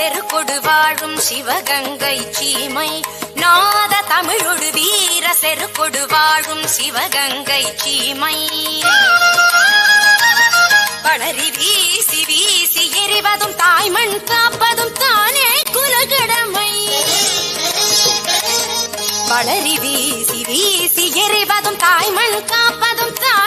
செருக்கொடு வாழும் சிவகங்கை சீமை. நாத தமிழொடு வீர செருக்கொடு வாழும் சிவகங்கை சீமை. பணரி வீசி வீசி எறிவதும் தாய்மண் காப்பதும் தானே குலகடமை. வளரி வீசி வீசி எறிவதும் தாய்மண் காப்பதும் தான்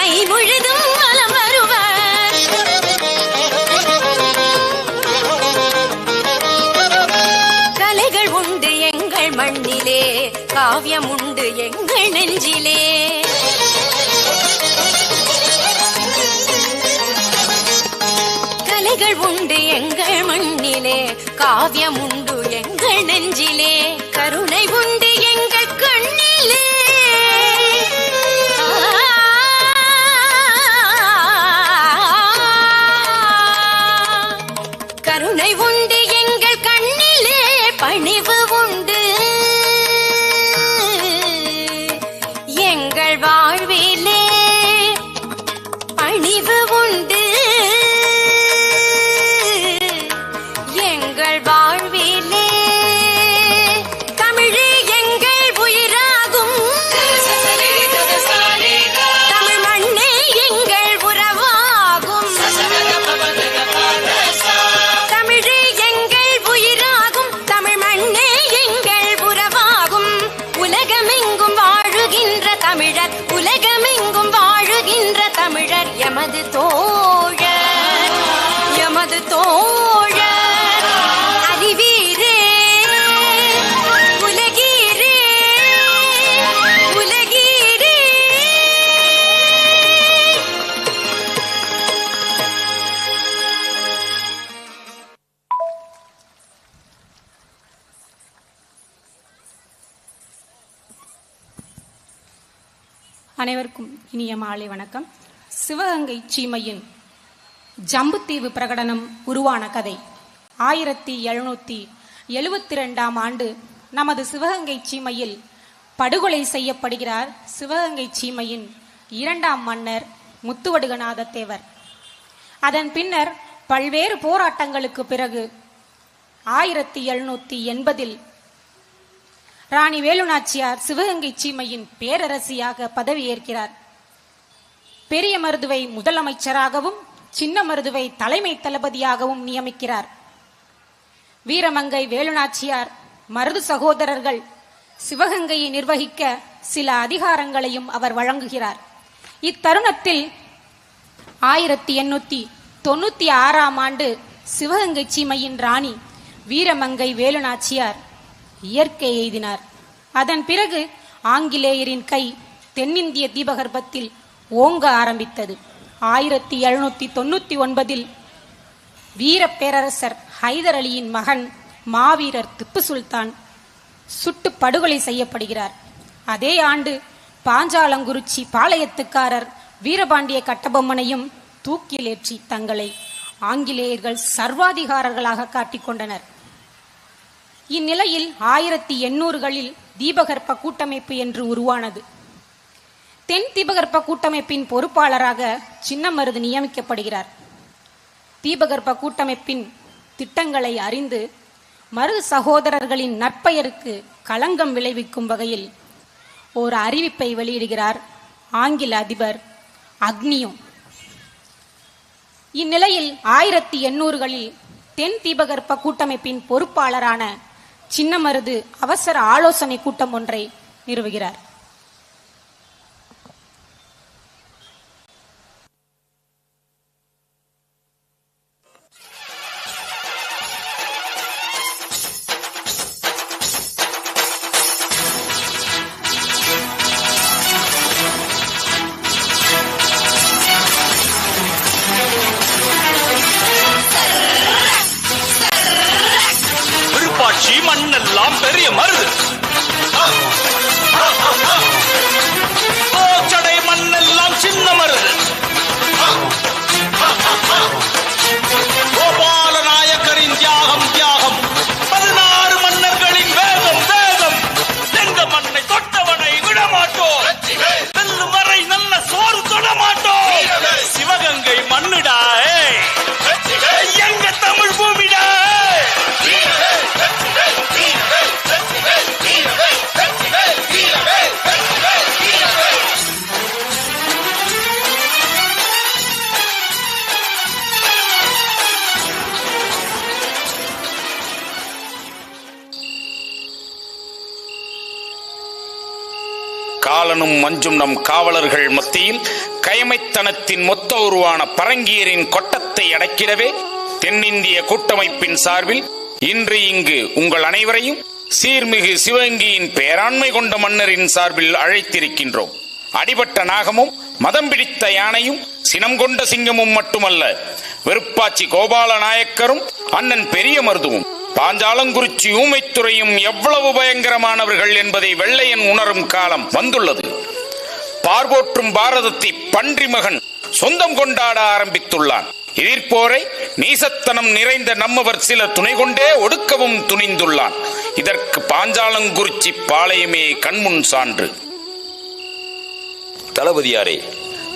கனலாய் முழுதும் வலம் வருவர். கலைகள் உண்டு எங்கள் மண்ணிலே காவியம் உண்டு எங்கள் நெஞ்சிலே. கலைகள் உண்டு எங்கள் மண்ணிலே காவியம் உண்டு எங்கள் நெஞ்சிலே. கருணை அனைவருக்கும் இனிய மாலை வணக்கம். சிவகங்கை சீமையின் ஜம்புத்தீவு பிரகடனம் உருவான கதை. ஆயிரத்தி எழுநூத்தி எழுவத்தி ரெண்டாம் ஆண்டு நமது சிவகங்கை சீமையில் படுகொலை செய்யப்படுகிறார் சிவகங்கை சீமையின் இரண்டாம் மன்னர் முத்துவடுகநாத தேவர். அதன் பின்னர் பல்வேறு போராட்டங்களுக்கு பிறகு ஆயிரத்தி எழுநூத்தி எண்பதில் ராணி வேலுநாச்சியார் சிவகங்கை சீமையின் பேரரசியாக பதவியேற்கிறார். பெரிய மருதுவை முதலமைச்சராகவும் சின்ன மருதுவை தலைமை தளபதியாகவும் நியமிக்கிறார். வீரமங்கை வேலுநாச்சியார் மருது சகோதரர்கள் சிவகங்கையை நிர்வகிக்க சில அதிகாரங்களையும் அவர் வழங்குகிறார். இத்தருணத்தில் ஆயிரத்தி எண்ணூத்தி தொண்ணூத்தி ஆறாம் ஆண்டு சிவகங்கை சீமையின் ராணி வீரமங்கை வேலுநாச்சியார் இயற்கை எய்தினார். அதன் பிறகு ஆங்கிலேயரின் கை தென்னிந்திய தீபகற்பத்தில் ஓங்க ஆரம்பித்தது. ஆயிரத்தி எழுநூத்தி தொண்ணூத்தி ஒன்பதில் வீர பேரரசர் ஹைதர் அலியின் மகன் மாவீரர் திப்பு சுல்தான் சுட்டு படுகொலை செய்யப்படுகிறார். அதே ஆண்டு பாஞ்சாலங்குறிச்சி பாளையத்துக்காரர் வீரபாண்டிய கட்டபொம்மனையும் தூக்கிலேற்றி தங்களை ஆங்கிலேயர்கள் சர்வாதிகாரர்களாக காட்டிக்கொண்டனர் இந்நிலையில் ஆயிரத்தி எண்ணூறுகளில் தீபகற்ப கூட்டமைப்பு என்று உருவானது. தென் தீபகற்ப கூட்டமைப்பின் பொறுப்பாளராக சின்னமருது நியமிக்கப்படுகிறார். தீபகற்ப கூட்டமைப்பின் திட்டங்களை அறிந்து மருது சகோதரர்களின் நற்பெயருக்கு களங்கம் விளைவிக்கும் வகையில் ஒரு அறிவிப்பை வெளியிடுகிறார் ஆங்கில அதிபர் அக்னியும். இந்நிலையில் ஆயிரத்தி எண்ணூறுகளில் தென் தீபகற்ப கூட்டமைப்பின் பொறுப்பாளரான சின்னமருது அவசர ஆலோசனை கூட்டம் ஒன்றை நிறுவுகிறார். விருப்பாட்சி பெரிய மருது நம் காவலர்கள் மத்தியில் கயமைத்தனத்தின் மொத்த உருவான பரங்கியரின் கொட்டத்தை அடக்கிடவே தென்னிந்திய கூட்டமைப்பின் சார்பில் இன்று இங்கு உங்கள் அனைவரையும் சீர்மிகு சிவகங்கியின் பேராண்மை கொண்ட மன்னரின் சார்பில் அழைத்திருக்கின்றோம். அடிபட்ட நாகமும் மதம் பிடித்த யானையும் சினம் கொண்ட சிங்கமும் மட்டுமல்ல வெறுப்பாச்சி கோபால நாயக்கரும் அண்ணன் பெரிய மருதுவும் பாஞ்சாலங்குறிச்சி ஊமைத்துறையும் எவ்வளவு பயங்கரமானவர்கள் என்பதை வெள்ளையன் உணரும் காலம் வந்துள்ளது. பார்வோற்றும் பாரதத்தை பன்றி மகன் சொந்தம் கொண்டாட ஆரம்பித்துள்ளான். எதிர்ப்போரை நீசத்தனம் நிறைந்த நம்மவர் சில துணை கொண்டே ஒடுக்கவும் துணிந்துள்ளான். இதற்கு பாஞ்சாலங்குறிச்சி பாளையமே கண்முன் சான்று. தளபதியாரே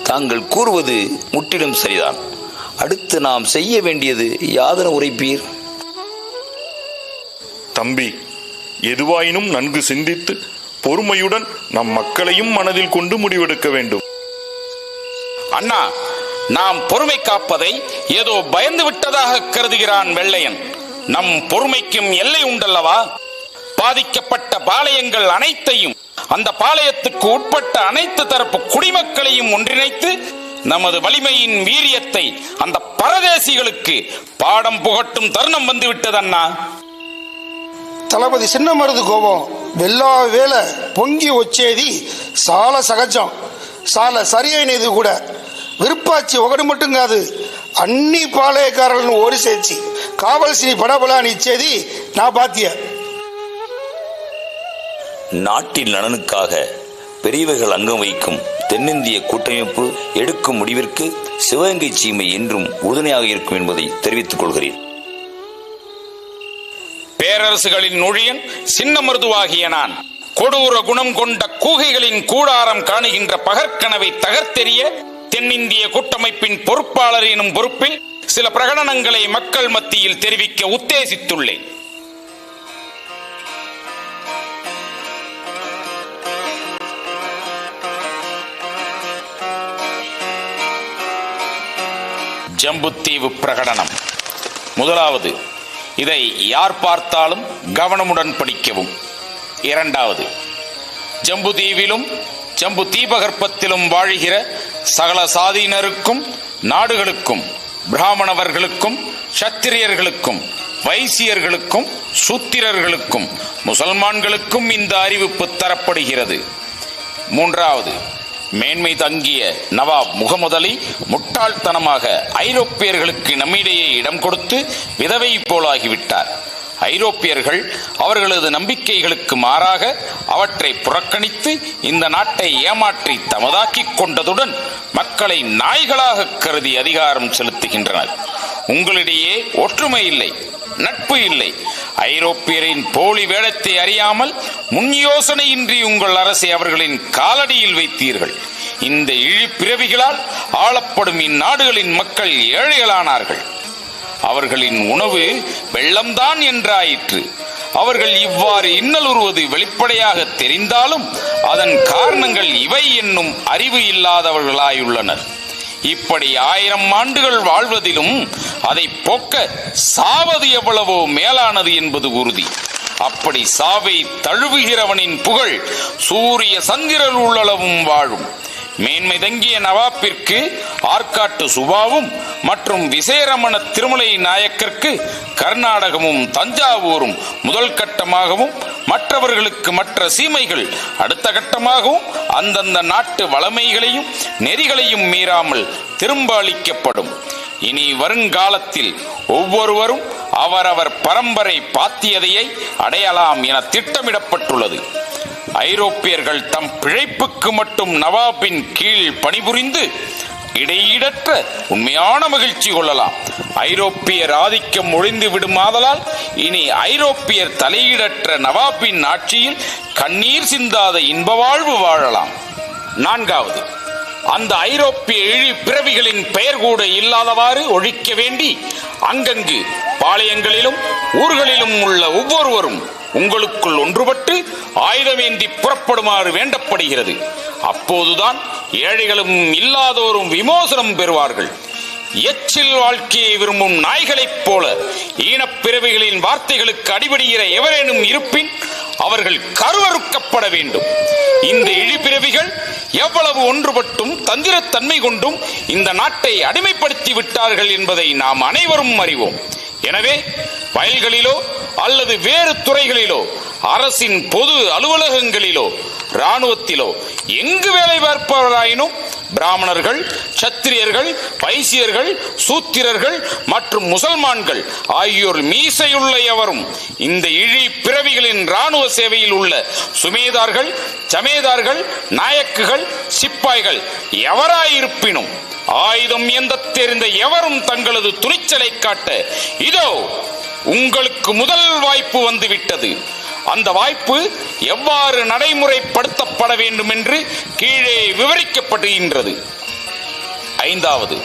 தாங்கள் கூறுவது முற்றிலும் சரிதான். அடுத்து நாம் செய்ய வேண்டியது யாதன உரைப்பீர்? தம்பி எதுவாயினும் நன்கு சிந்தித்து பொறுமையுடன் நம் மக்களையும் மனதில் கொண்டு முடிவெடுக்க வேண்டும். அண்ணா நாம் பொறுமை காப்பதை ஏதோ பயந்து விட்டதாக கருதுகிறான் வெள்ளையன். நம் பொறுமைக்கும் எல்லை உண்டல்லவா? பாதிக்கப்பட்ட பாளையங்கள் அனைத்தையும் அந்த பாளையத்துக்கு உட்பட்ட அனைத்து தரப்பு குடிமக்களையும் ஒன்றிணைத்து நமது வலிமையின் வீரியத்தை அந்த பரதேசிகளுக்கு பாடம் புகட்டும் தருணம் வந்து விட்டது அண்ணா తలపతి చిన్న మరుదు కోపం వెళ్ళా వేళ పొంగి వచ్చేది చాలా సహజం చాలా సరి అయినది కూడా విరుపాచి ఒకటి మట్టుం కాదు అన్ని పాళయకారులను ఓడిసేర్చి కావలసిన పడబలాన్ని ఇచ్చేది నా బాధ్య நாட்டின் நலனுக்காக பெரியவர்கள் அங்கம் வைக்கும் தென்னிந்திய கூட்டமைப்பு எடுக்கும் முடிவிற்கு சிவகங்கை சீமை என்றும் உறுதுணையாக இருக்கும் என்பதை தெரிவித்துக் கொள்கிறேன் பேரரசுகளின் நொழியன் சின்ன மருதுவாகிய நான். கொடூர குணம் கொண்ட கூகைகளின் கூடாரம் காணுகின்ற பகற்கனவை தகர்த்தெறிய தென்னிந்திய கூட்டமைப்பின் பொறுப்பாளர் எனும் பொறுப்பில் சில பிரகடனங்களை மக்கள் மத்தியில் தெரிவிக்க உத்தேசித்துள்ளேன். ஜம்புத்தீவு பிரகடனம். முதலாவது இதை யார் பார்த்தாலும் கவனமுடன் படிக்கவும். இரண்டாவது ஜம்பு தீவிலும் ஜம்பு தீபகற்பத்திலும் வாழுகிற சகல சாதியினருக்கும் நாடுகளுக்கும் பிராமணவர்களுக்கும் சத்திரியர்களுக்கும் வைசியர்களுக்கும் சூத்திரர்களுக்கும் முசல்மான்களுக்கும் இந்த அறிவிப்பு தரப்படுகிறது. மூன்றாவது மேன்மை தங்கிய நவாப் முகமது அலி முட்டாள்தனமாக ஐரோப்பியர்களுக்கு நம்மிடையே இடம் கொடுத்து விதவை போலாகிவிட்டார். ஐரோப்பியர்கள் அவர்களது நம்பிக்கைகளுக்கு மாறாக அவற்றை புறக்கணித்து இந்த நாட்டை ஏமாற்றி தமதாக்கிக் கொண்டதுடன் மக்களை நாய்களாக கருதி அதிகாரம் செலுத்துகின்றனர். உங்களிடையே ஒற்றுமை இல்லை. நட்பு இல்லை. ஐரோப்பியரின் போலி வேடத்தை அறியாமல் முன் யோசனையின்றி உங்கள் அரசை அவர்களின் காலடியில் வைத்தீர்கள். இந்த இழிப்பிறவிகளால் ஆளப்படும் இந்நாடுகளின் மக்கள் ஏழைகளானார்கள். அவர்களின் உணவு வெள்ளம்தான் என்றாயிற்று. அவர்கள் இவ்வாறு இன்னலுறுவது வெளிப்படையாக தெரிந்தாலும் அதன் காரணங்கள் இவை என்னும் அறிவு இல்லாதவர்களாயுள்ளனர். இப்படி ஆயிரம் ஆண்டுகள் வாழ்வதிலும் அதை போக்க சாவது எவ்வளவோ மேலானது என்பது உறுதி. அப்படி சாவை தழுவுகிறவனின் புகழ் சூரிய சந்திரர் உள்ளளவும் வாழும். மேன்மை தங்கிய நவாப்பிற்கு ஆற்காட்டு சுபாவும் மற்றும் விசேரமண திருமலை நாயக்கருக்கு கர்நாடகமும் தஞ்சாவூரும் முதல் கட்டமாகவும் மற்றவர்களுக்கு மற்ற சீமைகள் அடுத்த கட்டமாகவும் அந்தந்த நாட்டு வளமைகளையும் நெறிகளையும் மீறாமல் திரும்ப அளிக்கப்படும். இனி வருங்காலத்தில் ஒவ்வொருவரும் அவரவர் பரம்பரை பாத்தியதையை அடையலாம் என திட்டமிடப்பட்டுள்ளது. ஐரோப்பியர்கள் தம் பிழைப்புக்கு மட்டும் நவாபின் கீழ் பணிபுரிந்து இடையீடற்ற உண்மையான மகிழ்ச்சி கொள்ளலாம். ஐரோப்பியர் ஆதிக்கம் ஒழிந்து விடுமாதலால் இனி ஐரோப்பியர் தலையீடற்ற நவாபின் ஆட்சியில் கண்ணீர் சிந்தாத இன்ப வாழ்வு வாழலாம். நான்காவது அந்த ஐரோப்பிய இழி பிறவிகளின் பெயர் கூட இல்லாதவாறு ஒழிக்க வேண்டி அங்கங்கு பாளையங்களிலும் ஊர்களிலும் உள்ள ஒவ்வொருவரும் உங்களுக்குள் ஒன்றுபட்டு ஆயுதமேந்தி புறப்படுமாறு வேண்டப்படுகிறது. அப்போதுதான் ஏழைகளும் இல்லாதோரும் விமோசனம் பெறுவார்கள். எச்சில் வாழ்க்கையை விரும்பும் நாய்களைப் போல ஈனப்பிறவிகளின் வார்த்தைகளுக்கு அடிபடுகிற எவரேனும் இருப்பின் அவர்கள் கருவறுக்கப்பட வேண்டும். இந்த இழிபிறவிகள் எவ்வளவு ஒன்றுபட்டும் தந்திரத்தன்மை கொண்டும் இந்த நாட்டை அடிமைப்படுத்தி விட்டார்கள் என்பதை நாம் அனைவரும் அறிவோம். எனவே வயல்களிலோ அல்லது வேறு துறைகளிலோ அரசின் பொது அலுவலகங்களிலோ ராணுவத்திலோ எங்கு பார்ப்பவராயினும் பிராமணர்கள் சத்திரியர்கள் வைசியர்கள் சூத்திரர்கள் மற்றும் முசல்மான்கள் ஆகியோர் மீசையுள்ள எவரும் இந்த இழி பிறவிகளின் ராணுவ சேவையில் உள்ள சுமேதார்கள் சமேதார்கள் நாயக்குகள் சிப்பாய்கள் எவராயிருப்பினும் ஆயுதம் எந்த தெரிந்த எவரும் தங்களது துணிச்சலை காட்ட இதோ உங்களுக்கு முதல் வாய்ப்பு வந்துவிட்டது. அந்த வாய்ப்பு எவ்வாறு நடைமுறைப்படுத்தப்பட வேண்டும் என்று கீழே விவரிக்கப்படுகின்றது. ஐந்தாவது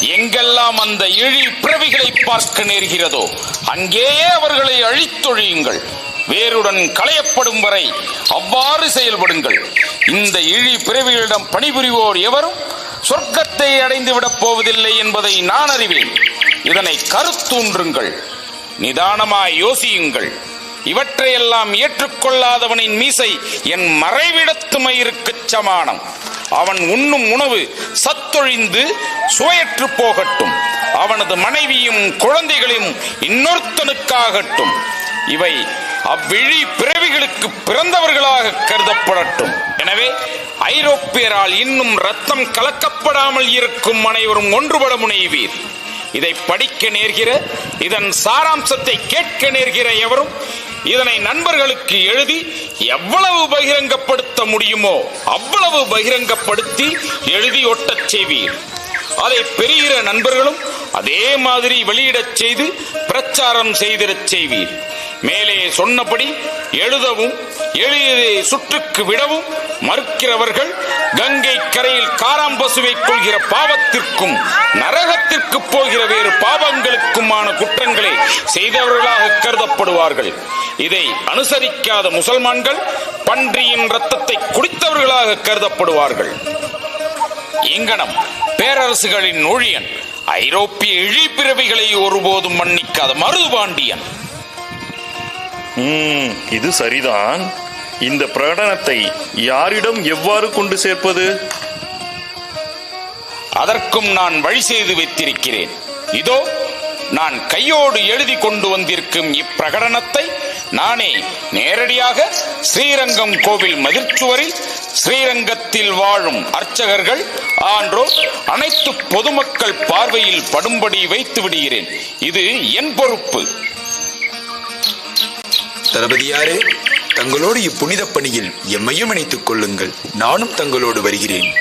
எங்கெல்லாம் அந்த இழி பிறவிகளை பார்க்க நேர்கிறதோ அங்கேயே அவர்களை அழித்தொழியுங்கள். வேருடன் களையப்படும் வரை அவ்வாறு செயல்படுங்கள். இந்த இழி பிறவிகளிடம் பணிபுரிவோர் எவரும் சொர்க்கத்தை அடைந்துவிடப் போவதில்லை என்பதை நான் அறிவேன். இதனை கருத்தூன்றுங்கள். நிதானமாய் யோசியுங்கள். இவற்றையெல்லாம் ஏற்றுக்கொள்ளாதவனின் மீசை என் மறைவிடத்து சமானம். அவன் உண்ணும் உணவு சத்தொழிந்து சுவையற்று போகட்டும். அவனது மனைவியும் குழந்தைகளையும் இன்னொருத்தனுக்காகட்டும். இவை அவ்விழி பிறவிகளுக்கு பிறந்தவர்களாக கருதப்படட்டும். எனவே ஐரோப்பியரால் இன்னும் ரத்தம் கலக்கப்படாமல் இருக்கும் அனைவரும் ஒன்றுபட முனைவீர். இதை படிக்க நேர்கிற இதன் சாராம்சத்தை கேட்க நேர்கிற எவரும் இதனை நண்பர்களுக்கு எழுதி எவ்வளவு பகிரங்கப்படுத்த முடியுமோ அவ்வளவு பகிரங்கப்படுத்தி எழுதி ஒட்டச் செய்வீர். அதை பெறுகிற நண்பர்களும் அதே மாதிரி வெளியிடச் செய்து பிரச்சாரம் செய்திடச் செய்வீர். மேலே சொன்னபடி எழுதவும் எளியதை சுற்றுக்கு விடவும் மறுக்கிறவர்கள் கங்கை கரையில் காராம்பசுவை கொள்கிற பாவத்திற்கும் நரகத்திற்கு போகிற வேறு பாவங்களுக்குமான குற்றங்களை செய்தவர்களாக கருதப்படுவார்கள். இதை அனுசரிக்காத முசல்மான்கள் பன்றியின் ரத்தத்தை குடித்தவர்களாக கருதப்படுவார்கள். இங்கனம் பேரரசுகளின் ஊழியன் ஐரோப்பிய இழிபிறவிகளை ஒருபோதும் மன்னிக்காத மருதுபாண்டியன். இது சரிதான். இந்த பிரகடனத்தை யாரிடம் எவ்வாறு கொண்டு சேர்ப்பது? அதற்கும் நான் வழி செய்து வைத்திருக்கிறேன். இதோ நான் கையோடு எழுதி கொண்டு வந்திருக்கும் இப்பிரகடனத்தை நானே நேரடியாக ஸ்ரீரங்கம் கோவில் மதிர்ச்சுவரில் ஸ்ரீரங்கத்தில் வாழும் அர்ச்சகர்கள் ஆன்றோர் அனைத்து பொதுமக்கள் பார்வையில் படும்படி வைத்து விடுகிறேன். இது என் பொறுப்பு. தளபதியாரே தங்களோடு இப்புனித பணியில் எம்மையும் இணைத்துக் கொள்ளுங்கள். நானும் தங்களோடு வருகிறேன்.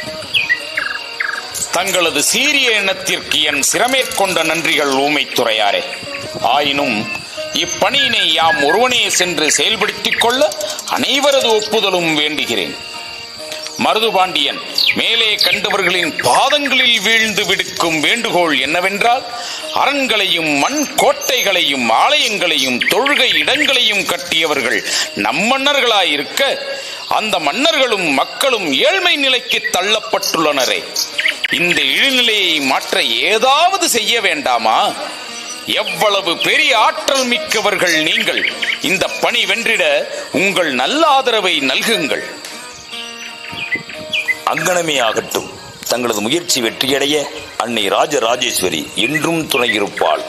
தங்களது சீரிய எண்ணத்திற்கு என் சிரமேற்கொண்ட நன்றிகள் ஊமைத்துறையாரே. ஆயினும் இப்பணியினை யாம் ஒருவனே சென்று செயல்படுத்திக் கொள்ள அனைவரது ஒப்புதலும் வேண்டுகிறேன். மருதுபாண்டியன் மேலே கண்டவர்களின் பாதங்களில் வீழ்ந்து விடுக்கும் வேண்டுகோள் என்னவென்றால் அரண்களையும் மண் கோட்டைகளையும் ஆலயங்களையும் தொழுகை இடங்களையும் கட்டியவர்கள் நம் மன்னர்களாயிருக்க அந்த மன்னர்களும் மக்களும் ஏழ்மை நிலைக்கு தள்ளப்பட்டுள்ளனரே. இந்த இழிநிலையை மாற்ற ஏதாவது செய்ய வேண்டாமா? எவ்வளவு பெரிய ஆற்றல் மிக்கவர்கள் நீங்கள். இந்த பணி வென்றிட உங்கள் நல்ல ஆதரவை நல்குங்கள். அங்கனமே ஆகட்டும் தங்களது முயற்சி வெற்றியடைய அன்னை ராஜராஜேஸ்வரி என்றும் துணையிருப்பாள்.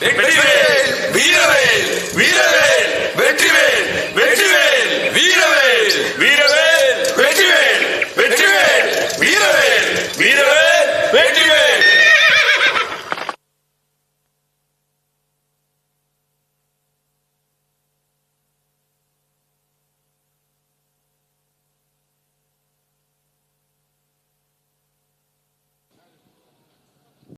வெற்றிவேல் வீரவேல் வீரவேல் வெற்றிவேல்.